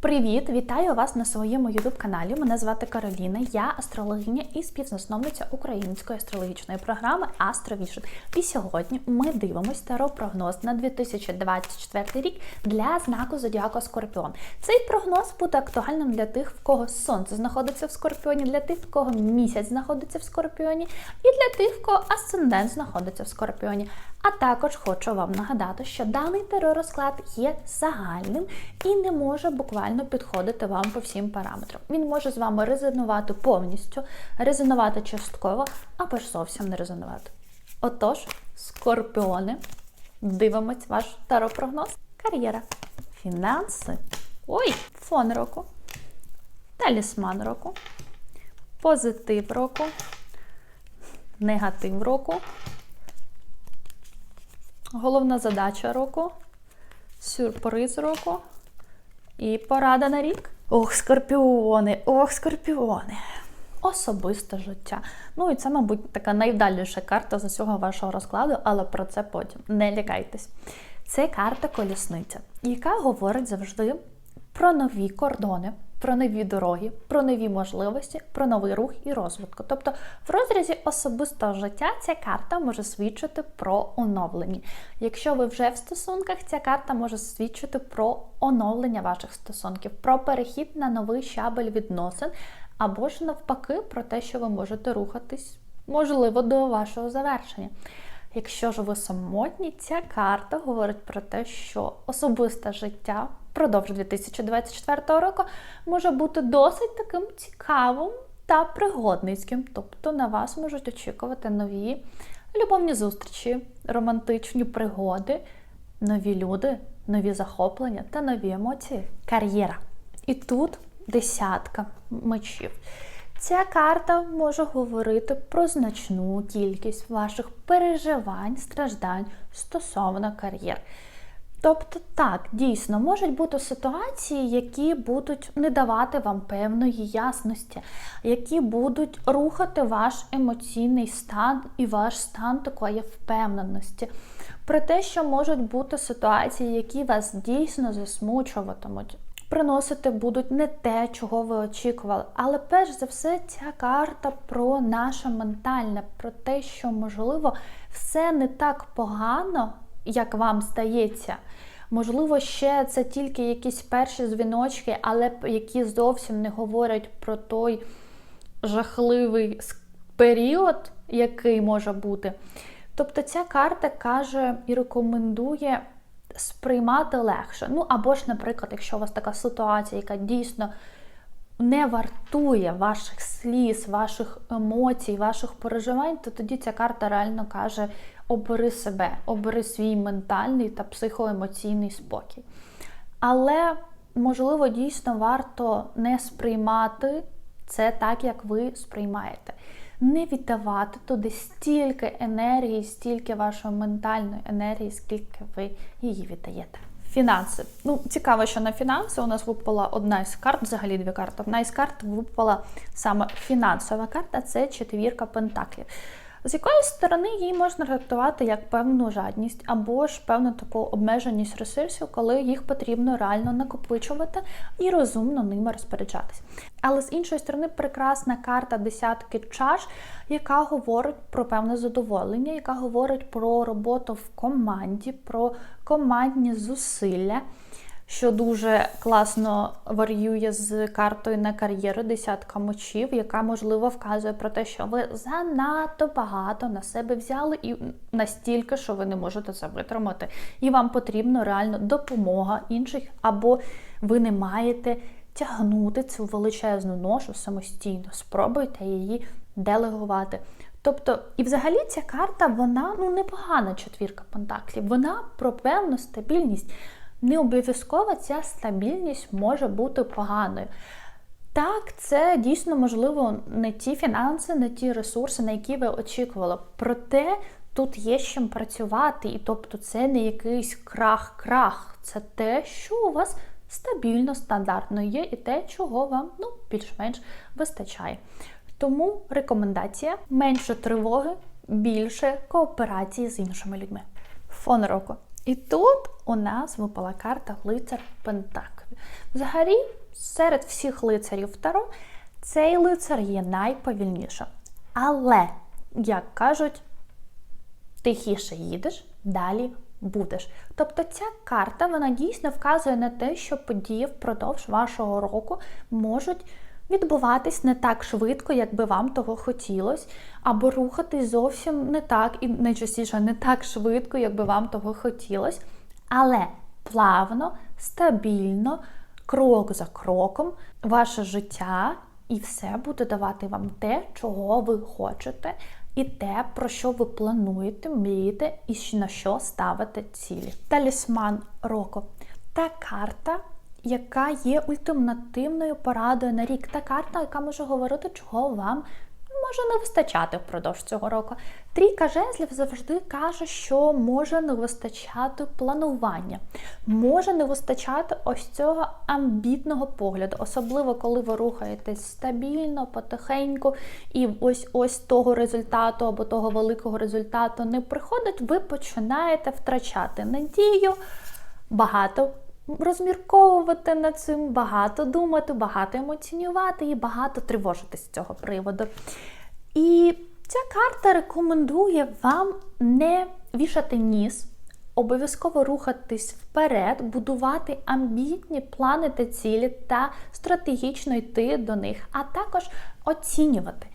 Привіт! Вітаю вас на своєму youtube каналі. Мене звати Кароліна, я астрологиня і співзасновниця української астрологічної програми Астровішн. І сьогодні ми дивимося таро-прогноз на 2024 рік для знаку Зодіака Скорпіон. Цей прогноз буде актуальним для тих, в кого сонце знаходиться в Скорпіоні, для тих, в кого місяць знаходиться в Скорпіоні, і для тих, в кого асцендент знаходиться в Скорпіоні. А також хочу вам нагадати, що даний теророзклад є загальним і не може буквально підходити вам по всім параметрам. Він може з вами резонувати повністю, резонувати частково, або ж зовсім не резонувати. Отож, скорпіони, дивимось ваш таропрогноз. Кар'єра, фінанси. Ой, фон року, талісман року, позитив року, негатив року. Головна задача року, сюрприз року і порада на рік. Ох, скорпіони, ох, скорпіони. Особисте життя. Ну і це, мабуть, така найвдаліша карта з усього вашого розкладу, але про це потім. Не лякайтесь. Це карта колісниця, яка говорить завжди про нові кордони, про нові дороги, про нові можливості, про новий рух і розвитку. Тобто, в розрізі особистого життя ця карта може свідчити про оновлення. Якщо ви вже в стосунках, ця карта може свідчити про оновлення ваших стосунків, про перехід на новий щабель відносин, або ж навпаки, про те, що ви можете рухатись, можливо, до вашого завершення. Якщо ж ви самотні, ця карта говорить про те, що особисте життя впродовж 2024 року може бути досить таким цікавим та пригодницьким. Тобто на вас можуть очікувати нові любовні зустрічі, романтичні пригоди, нові люди, нові захоплення та нові емоції. Кар'єра. І тут десятка мечів. Ця карта може говорити про значну кількість ваших переживань, страждань стосовно кар'єр. Тобто, так, дійсно, можуть бути ситуації, які будуть не давати вам певної ясності, які будуть рухати ваш емоційний стан і ваш стан такої впевненості. Про те, що можуть бути ситуації, які вас дійсно засмучуватимуть. Приносити будуть не те, чого ви очікували. Але перш за все, ця карта про наше ментальне, про те, що, можливо, все не так погано, як вам здається. Можливо, ще це тільки якісь перші дзвіночки, але які зовсім не говорять про той жахливий період, який може бути. Тобто ця карта каже і рекомендує сприймати легше. Ну, або ж, наприклад, якщо у вас така ситуація, яка дійсно не вартує ваших сліз, ваших емоцій, ваших переживань, то тоді ця карта реально каже: обери себе, обери свій ментальний та психоемоційний спокій. Але, можливо, дійсно варто не сприймати це так, як ви сприймаєте. Не віддавати туди стільки енергії, стільки вашої ментальної енергії, скільки ви її віддаєте. Фінанси. Ну, цікаво, що на фінанси у нас випала одна із карт, взагалі дві карти. Одна із карт випала саме фінансова карта це четвірка пентаклів. З якоїсь сторони її можна трактувати як певну жадність або ж певну таку обмеженість ресурсів, коли їх потрібно реально накопичувати і розумно ними розпоряджатись. Але з іншої сторони, прекрасна карта десятки чаш, яка говорить про певне задоволення, яка говорить про роботу в команді, про командні зусилля що дуже класно варіює з картою на кар'єру десятка мочів, яка, можливо, вказує про те, що ви занадто багато на себе взяли і настільки, що ви не можете це витримати. І вам потрібна реально допомога інших, або ви не маєте тягнути цю величезну ношу самостійно. Спробуйте її делегувати. Тобто, і взагалі ця карта, вона ну непогана четвірка пентаклів, вона про певну стабільність не обов'язково ця стабільність може бути поганою. Так, це дійсно можливо не ті фінанси, не ті ресурси, на які ви очікували. Проте тут є з чим працювати, і тобто це не якийсь крах-крах, це те, що у вас стабільно, стандартно є, і те, чого вам ну, більш-менш вистачає. Тому рекомендація: менше тривоги, більше кооперації з іншими людьми. Фон року. І тут у нас випала карта лицар Пентак. жертвою. Взагалі, серед всіх лицарів Таро, цей лицар є найповільнішим. Але, як кажуть, тихіше їдеш, далі будеш. Тобто ця карта вона дійсно вказує на те, що події впродовж вашого року можуть відбуватись не так швидко, як би вам того хотілося, або рухатись зовсім не так і найчастіше не так швидко, як би вам того хотілося. Але плавно, стабільно, крок за кроком, ваше життя і все буде давати вам те, чого ви хочете, і те, про що ви плануєте, мрієте і на що ставите цілі. Талісман року. Та карта, яка є ультимативною порадою на рік. Та карта, яка може говорити, чого вам може не вистачати впродовж цього року. Трійка жезлів завжди каже, що може не вистачати планування, може не вистачати ось цього амбітного погляду, особливо коли ви рухаєтесь стабільно, потихеньку, і ось ось того результату або того великого результату не приходить, ви починаєте втрачати надію, багато. Розмірковувати над цим, багато думати, багато емоціонувати і багато тривожитись з цього приводу. І ця карта рекомендує вам не вішати ніс, обов'язково рухатись вперед, будувати амбітні плани та цілі та стратегічно йти до них, а також оцінювати.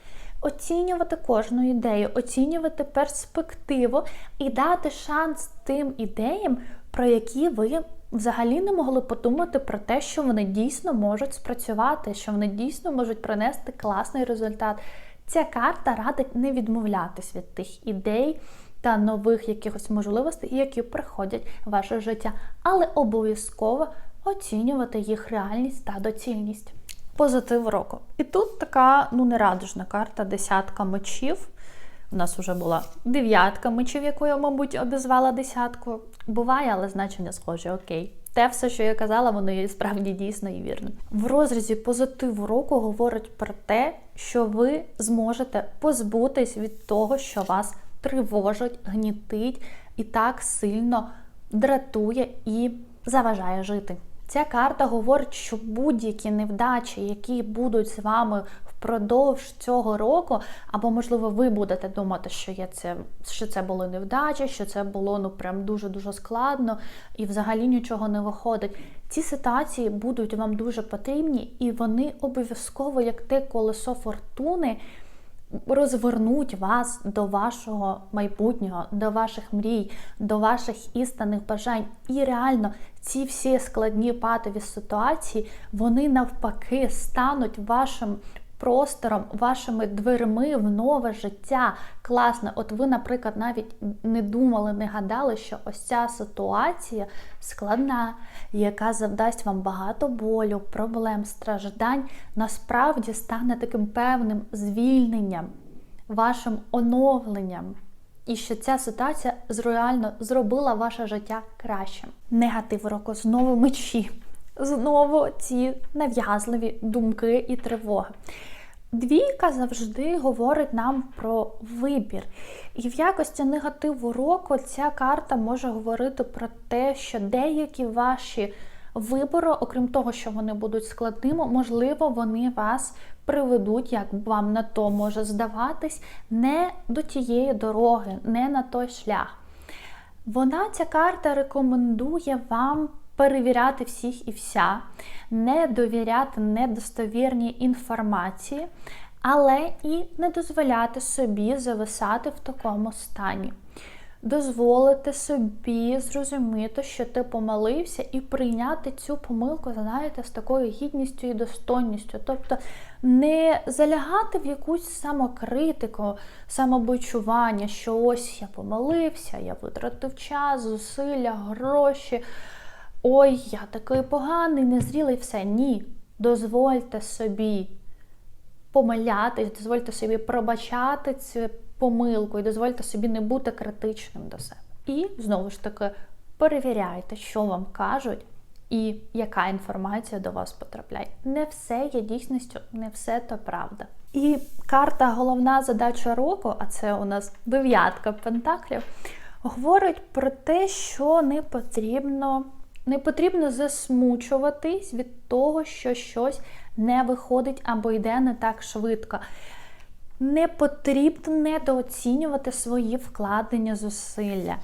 Оцінювати кожну ідею, оцінювати перспективу і дати шанс тим ідеям, про які ви взагалі не могли подумати про те, що вони дійсно можуть спрацювати, що вони дійсно можуть принести класний результат. Ця карта радить не відмовлятись від тих ідей та нових якихось можливостей, які приходять в ваше життя, але обов'язково оцінювати їх реальність та доцільність. Позитив року. І тут така ну нерадужна карта десятка мечів. У нас вже була дев'ятка мечів, яку я, мабуть, обізвала десятку. Буває, але значення схоже, окей. Те все, що я казала, воно є справді дійсно і вірно. В розрізі позитиву року говорить про те, що ви зможете позбутись від того, що вас тривожить, гнітить і так сильно дратує і заважає жити. Ця карта говорить, що будь-які невдачі, які будуть з вами впродовж цього року, або, можливо, ви будете думати, що є це, що це були невдачі, що це було ну прям дуже-дуже складно і взагалі нічого не виходить. Ці ситуації будуть вам дуже потрібні, і вони обов'язково, як те колесо фортуни розвернуть вас до вашого майбутнього, до ваших мрій, до ваших істинних бажань. І реально ці всі складні патові ситуації, вони навпаки стануть вашим. Простором, вашими дверми в нове життя. Класно. От ви, наприклад, навіть не думали, не гадали, що ось ця ситуація складна, яка завдасть вам багато болю, проблем, страждань, насправді стане таким певним звільненням, вашим оновленням. І що ця ситуація реально зробила ваше життя кращим. Негатив року знову мечі. Знову ці нав'язливі думки і тривоги. Двійка завжди говорить нам про вибір. І в якості негативу року ця карта може говорити про те, що деякі ваші вибори, окрім того, що вони будуть складними, можливо, вони вас приведуть, як вам на то може здаватись, не до тієї дороги, не на той шлях. Вона, ця карта, рекомендує вам перевіряти всіх і вся, не довіряти недостовірній інформації, але і не дозволяти собі зависати в такому стані. Дозволити собі зрозуміти, що ти помилився, і прийняти цю помилку, знаєте, з такою гідністю і достойністю. Тобто не залягати в якусь самокритику, самобочування, що ось я помилився, я витратив час, зусилля, гроші ой, я такий поганий, незрілий, все. Ні. Дозвольте собі помилятись, дозвольте собі пробачати цю помилку і дозвольте собі не бути критичним до себе. І знову ж таки перевіряйте, що вам кажуть. І яка інформація до вас потрапляє. Не все є дійсністю, не все то правда. І карта головна задача року, а це у нас дев'ятка пентаклів, говорить про те, що не потрібно Не потрібно засмучуватись від того, що щось не виходить або йде не так швидко. Не потрібно недооцінювати свої вкладення зусилля.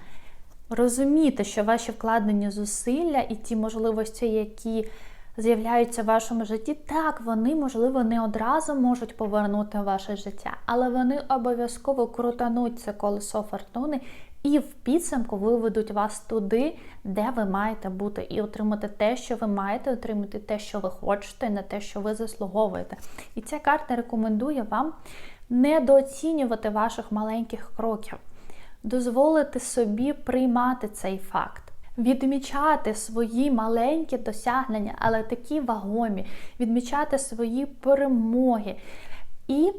Розуміти, що ваші вкладені зусилля і ті можливості, які з'являються в вашому житті, так, вони, можливо, не одразу можуть повернути ваше життя, але вони обов'язково крутануть це колесо фортуни і в підсумку виведуть вас туди, де ви маєте бути, і отримати те, що ви маєте, отримати те, що ви хочете, не те, що ви заслуговуєте. І ця карта рекомендує вам недооцінювати ваших маленьких кроків, дозволити собі приймати цей факт. Відмічати свої маленькі досягнення, але такі вагомі, відмічати свої перемоги і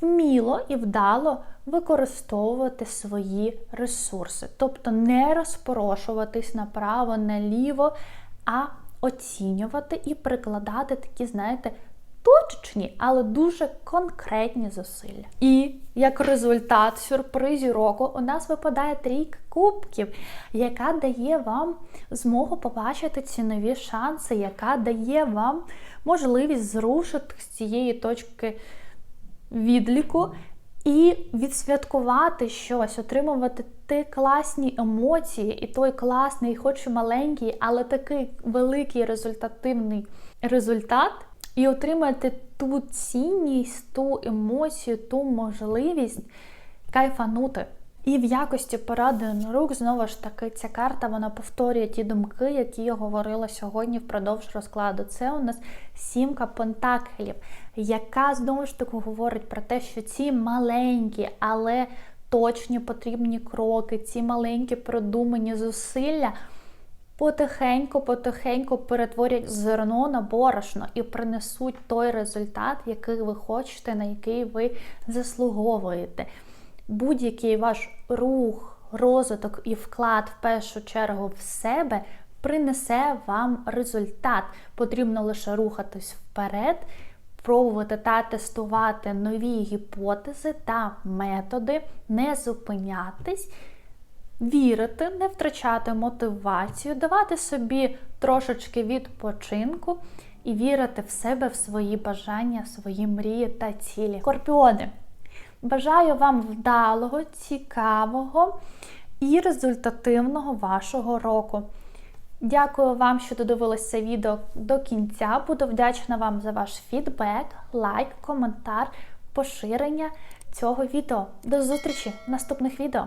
вміло і вдало використовувати свої ресурси, тобто не розпорошуватись направо, наліво, а оцінювати і прикладати такі, знаєте, точечні, але дуже конкретні зусилля. І як результат сюрпризів року у нас випадає трійка кубків, яка дає вам змогу побачити ці нові шанси, яка дає вам можливість зрушити з цієї точки відліку і відсвяткувати щось, отримувати ті класні емоції, і той класний, хоч і маленький, але такий великий результативний результат, і отримати ту цінність, ту емоцію, ту можливість кайфанути. І в якості поради на рук, знову ж таки, ця карта вона повторює ті думки, які я говорила сьогодні впродовж розкладу. Це у нас сімка пентаклів, яка знову ж таки говорить про те, що ці маленькі, але точні потрібні кроки, ці маленькі продумані зусилля. Потихеньку-потихеньку перетворять зерно на борошно і принесуть той результат, який ви хочете, на який ви заслуговуєте будь-який ваш рух, розвиток і вклад в першу чергу в себе принесе вам результат. Потрібно лише рухатись вперед, пробувати та тестувати нові гіпотези та методи, не зупинятись. Вірити, не втрачати мотивацію, давати собі трошечки відпочинку і вірити в себе, в свої бажання, в свої мрії та цілі. Скорпіони! Бажаю вам вдалого, цікавого і результативного вашого року. Дякую вам, що додивилися це відео до кінця. Буду вдячна вам за ваш фідбек, лайк, коментар, поширення цього відео. До зустрічі в наступних відео!